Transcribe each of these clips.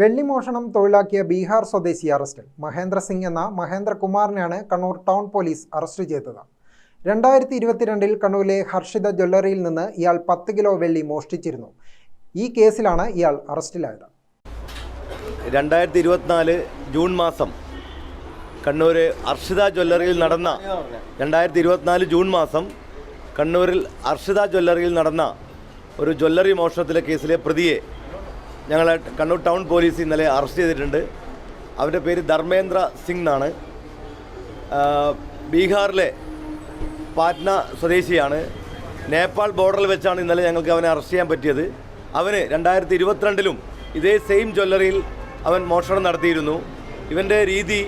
വെള്ളിമോഷണം തൊഴിലാക്കിയ ബീഹാർ സ്വദേശി അറസ്റ്റിൽ. മഹേന്ദ്ര സിംഗ് എന്ന മഹേന്ദ്രകുമാറിനെയാണ് കണ്ണൂർ ടൗൺ പോലീസ് അറസ്റ്റ് ചെയ്തത്. രണ്ടായിരത്തി ഇരുപത്തിരണ്ടിൽ കണ്ണൂരിലെ ഹർഷിത ജ്വല്ലറിയിൽ നിന്ന് ഇയാൾ പത്ത് കിലോ വെള്ളി മോഷ്ടിച്ചിരുന്നു. ഈ കേസിലാണ് ഇയാൾ അറസ്റ്റിലായത്. രണ്ടായിരത്തി ഇരുപത്തിനാല് ജൂൺ മാസം കണ്ണൂർ അർഷിത ജ്വല്ലറിയിൽ നടന്ന രണ്ടായിരത്തി ഇരുപത്തിനാല് ജൂൺ മാസം കണ്ണൂരിൽ അർഷിത ജ്വല്ലറിയിൽ നടന്ന ഒരു ജ്വല്ലറി മോഷണത്തിലെ കേസിലെ പ്രതിയെ ഞങ്ങൾ കണ്ണൂർ ടൗൺ പോലീസ് ഇന്നലെ അറസ്റ്റ് ചെയ്തിട്ടുണ്ട്. അവന്റെ പേര് ധർമ്മേന്ദ്ര സിംഗ് എന്നാണ്. ബീഹാറിലെ പാറ്റ്ന സ്വദേശിയാണ്. നേപ്പാൾ ബോർഡറിൽ വെച്ചാണ് ഇന്നലെ ഞങ്ങൾക്ക് അവനെ അറസ്റ്റ് ചെയ്യാൻ പറ്റിയത്. അവന് രണ്ടായിരത്തി ഇരുപത്തിരണ്ടിലും ഇതേ സെയിം ജ്വല്ലറിയിൽ അവൻ മോഷണം നടത്തിയിരുന്നു. ഇവന്റെ രീതി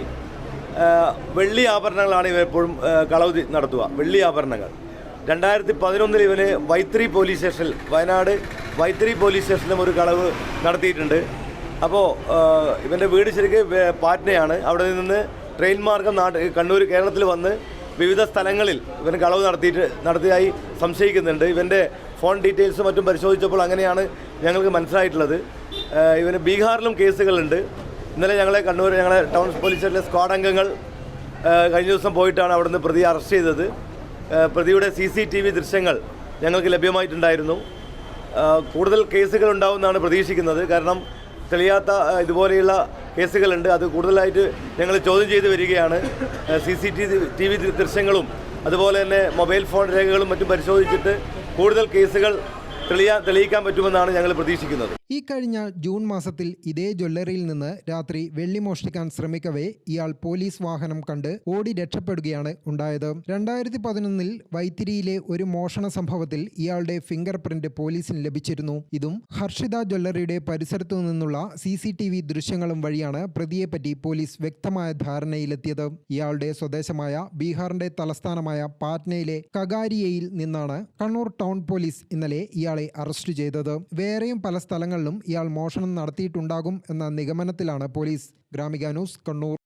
വെള്ളി ആഭരണങ്ങളാണ് ഇവ എപ്പോഴും കളവ് നടത്തുക. വെള്ളി ആഭരണങ്ങൾ. രണ്ടായിരത്തി പതിനൊന്നിൽ ഇവന് വൈത്തിരി പോലീസ് സ്റ്റേഷനിൽ വയനാട് വൈത്തിരി പോലീസ് സ്റ്റേഷനിലും ഒരു കളവ് നടത്തിയിട്ടുണ്ട്. അപ്പോൾ ഇവന്റെ വീട് ശരിക്കും പാറ്റ്നയാണ്. അവിടെ നിന്ന് ട്രെയിൻ മാർഗം നാട്ട് കണ്ണൂർ കേരളത്തിൽ വന്ന് വിവിധ സ്ഥലങ്ങളിൽ ഇവൻ കളവ് നടത്തിയിട്ട് നടത്തിയായി സംശയിക്കുന്നുണ്ട്. ഇവന്റെ ഫോൺ ഡീറ്റെയിൽസും മറ്റും പരിശോധിച്ചപ്പോൾ അങ്ങനെയാണ് ഞങ്ങൾക്ക് മനസ്സിലായിട്ടുള്ളത്. ഇവന് ബീഹാറിലും കേസുകളുണ്ട്. ഇന്നലെ ഞങ്ങളെ കണ്ണൂർ ഞങ്ങളെ ടൗൺ പോലീസ് സ്റ്റേഷനിലെ സ്ക്വാഡ് അംഗങ്ങൾ കഴിഞ്ഞ ദിവസം പോയിട്ടാണ് അവിടുന്ന് പ്രതിയെ അറസ്റ്റ് ചെയ്തത്. പ്രതിയുടെ സി സി ടി വി ദൃശ്യങ്ങൾ ഞങ്ങൾക്ക് ലഭ്യമായിട്ടുണ്ടായിരുന്നു. കൂടുതൽ കേസുകൾ ഉണ്ടാവുമെന്നാണ് പ്രതീക്ഷിക്കുന്നത്. കാരണം തെളിയാത്ത ഇതുപോലെയുള്ള കേസുകളുണ്ട്. അത് കൂടുതലായിട്ട് ഞങ്ങൾ ചോദ്യം ചെയ്ത് വരികയാണ്. സി സി ടി വി ദൃശ്യങ്ങളും അതുപോലെ തന്നെ മൊബൈൽ ഫോൺ രേഖകളും മറ്റും പരിശോധിച്ചിട്ട് കൂടുതൽ കേസുകൾ തെളിയാ തെളിയിക്കാൻ പറ്റുമെന്നാണ് ഞങ്ങൾ പ്രതീക്ഷിക്കുന്നത്. ഈ കഴിഞ്ഞ ജൂൺ മാസത്തിൽ ഇതേ ജ്വല്ലറിയിൽ നിന്ന് രാത്രി വെള്ളി മോഷ്ടിക്കാൻ ശ്രമിക്കവേ ഇയാൾ പോലീസ് വാഹനം കണ്ട് ഓടി രക്ഷപ്പെടുകയാണ് ഉണ്ടായത്. രണ്ടായിരത്തി പതിനൊന്നിൽ വൈത്തിരിയിലെ ഒരു മോഷണ സംഭവത്തിൽ ഇയാളുടെ ഫിംഗർ പ്രിന്റ് പോലീസിന് ലഭിച്ചിരുന്നു. ഇതും ഹർഷിത ജ്വല്ലറിയുടെ പരിസരത്തു നിന്നുള്ള സി സി ടി വി ദൃശ്യങ്ങളും വഴിയാണ് പ്രതിയെപ്പറ്റി പോലീസ് വ്യക്തമായ ധാരണയിലെത്തിയത്. ഇയാളുടെ സ്വദേശമായ ബീഹാറിന്റെ തലസ്ഥാനമായ പാറ്റ്നയിലെ കഗാരിയയിൽ നിന്നാണ് കണ്ണൂർ ടൗൺ പോലീസ് ഇന്നലെ ഇയാളെ അറസ്റ്റ് ചെയ്തത്. വേറെയും പല സ്ഥലങ്ങളിലും ഇയാൾ മോഷണം നടത്തിയിട്ടുണ്ടാകും എന്ന നിഗമനത്തിലാണ് പോലീസ്. ഗ്രാമിക ന്യൂസ് കണ്ണൂർ.